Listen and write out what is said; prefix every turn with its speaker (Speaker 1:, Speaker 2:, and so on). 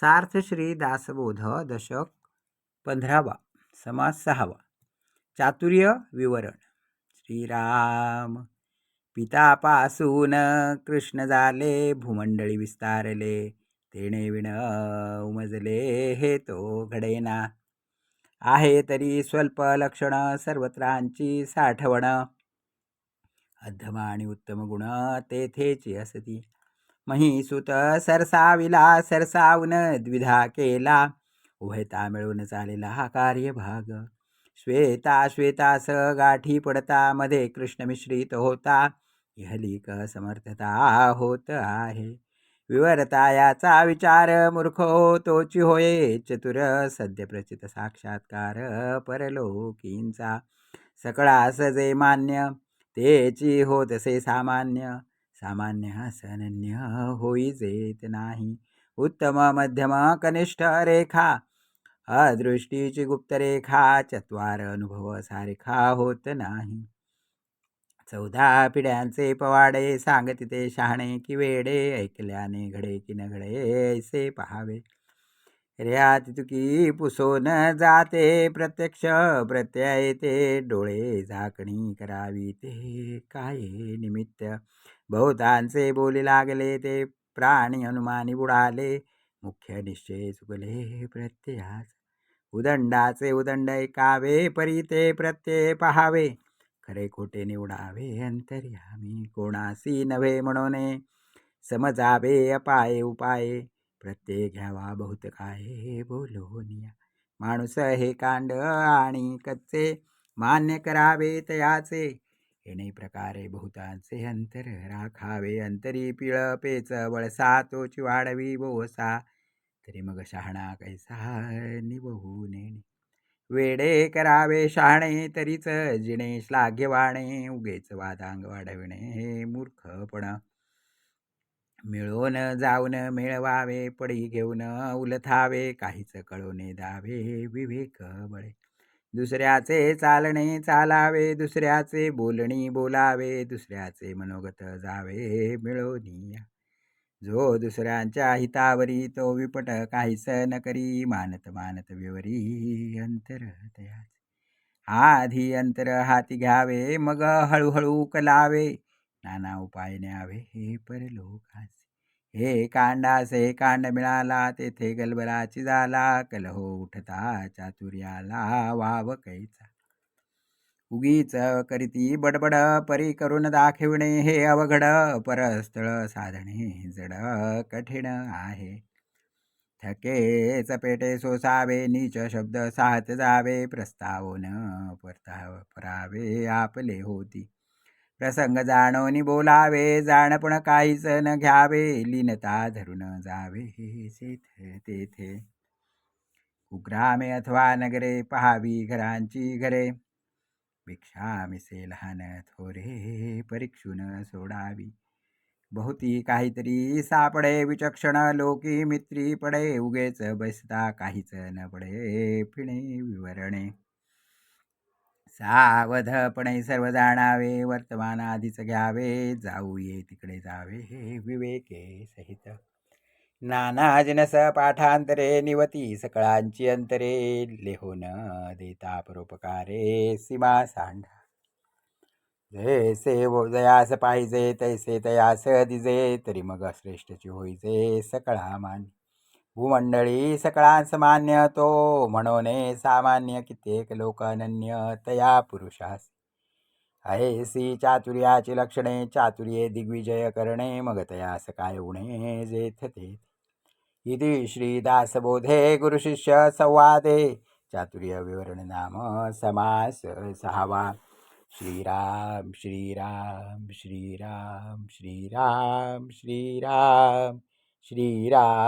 Speaker 1: सार्थ श्री दासबोध दशक पंधरावा समास सहावा. चातुर्य विवरण. श्रीराम पितापासून कृष्ण झाले भूमंडळी विस्तारले तेणे विण उमजले हे तो घडेना. आहे तरी स्वल्प लक्षण सर्वत्रांची साठवण. अधमा आणि उत्तम गुण तेथेची असती. महिसुत सरसाविला सरसावून द्विधा केला. उभयता मिळून चालेला हा कार्यभाग. श्वेता श्वेतास गाठी पडता मध्ये कृष्ण मिश्रित होता. इहलिक समर्थता होत आहे. विवरता याचा विचार मूर्ख तोची होये. चतुर सद्य प्रचित साक्षात्कार परलोकींचा. सकळास जे मान्य तेची होतसे सामान्य. सामान्य सनन्य होई जेत नाही। उत्तम मध्यम कनिष्ठ रेखा। अदृष्टीची गुप्तरेखा चत्वार अनुभव सारेखा होत नाही। चौदा पिढ्यांचे पवाडे। सांगतिते शहाणे की वेडे। ऐकल्याने घडे की न घडे ऐसे पहावे। रेहात तुकी पुसोन जाते प्रत्यक्ष प्रत्यय ते डोळे झाकणी करावी ते काय निमित्त? बहुतांचे बोली लागले ते प्राणी अनुमानी बुडाले मुख्य निश्चय चुकले प्रत्ययास. उदंडाचे उदंड ऐकावे परी ते प्रत्यय पहावे. खरे खोटे निवडावे अंतर्यामी कोणासी नव्हे म्हणून. समजावे अपाये उपाये. प्रत्यय घ्यावा बहुत काय हे बोलोनिया माणूस हे कांड आणि कच्चे मान्य करावे तयाचे. येणे प्रकारे बहुतांचे अंतर राखावे अंतरी पिळ पेच वळसा तोची वाढवी बोसा. तरी मग शहाणा कैसा निबहू नेणे. वेडे करावे शहाणे तरीच जिणे श्लाघ्यवाणे उगेच वादांग वाढविणे हे मूर्खपण. मिळून जाऊन मिळवावे पडी घेऊन उलथावे काहीच कळवणे दावे विवेक बळे. दुसऱ्याचे चालणे चालावे दुसऱ्याचे बोलणी बोलावे दुसऱ्याचे मनोगत जावे मिळवणी जो दुसऱ्यांच्या हितावरी तो विपट काहीच न करी मानत मानत विवरी अंतर तयाच. आधी अंतर हाती घ्यावे मग हळूहळू कलावे नाना उपायने आवे हे परलोकाचे हे कांडासे कांड मिळाला तेथे गलबराची झाला कलहो उठता चातुर्याला वाव कैचा। उगीच करीती बडबड परी करून दाखविणे हे अवघड परस्थळ साधणे जड कठीण आहे। थके चपेटे सोसावे नीच शब्द साहत जावे प्रस्तावोन परताव परावे आपले होती। प्रसंग जाणवनी बोलावे जाणपण काहीच न घ्यावे लीनता धरून जावे तेथे तेथे. कुग्रामे अथवा नगरे पहावी घरांची घरे. भिक्षा मिसे लहान थोरे परीक्षून सोडावी. बहुती काहीतरी सापडे विचक्षण लोकी मित्री पडे उगेच बसता काहीच न पडे फिणे विवरणे. सावधपणे सर्व जाणावे वर्तमान आधीच घ्यावे जाऊ ये तिकडे जावे हे विवेके सहित. नाना जनस पाठांतरे निवती सकळांची अंतरे लेहोन देता परोपकारे सीमा सांडा जैसे जयास पाहिजे तैसे तयास दिजे तरी मग श्रेष्ठची होईजे सकळा मान्य भूमंडळी सकळांस मान्य तो म्हणून सामान्य कित्येक लोक अनन्य तया पुरुषास. आहेसी चातुर्याची लक्षणे चातुर्ये दिग्विजय करणे मग तया सकाय उणे जेथ ते इति श्रीदासबोधे गुरुशिष्य संवादे. चातुर्य विवरण नाम समास सहावा. श्रीराम श्रीराम श्रीराम श्रीराम श्रीराम श्रीराम.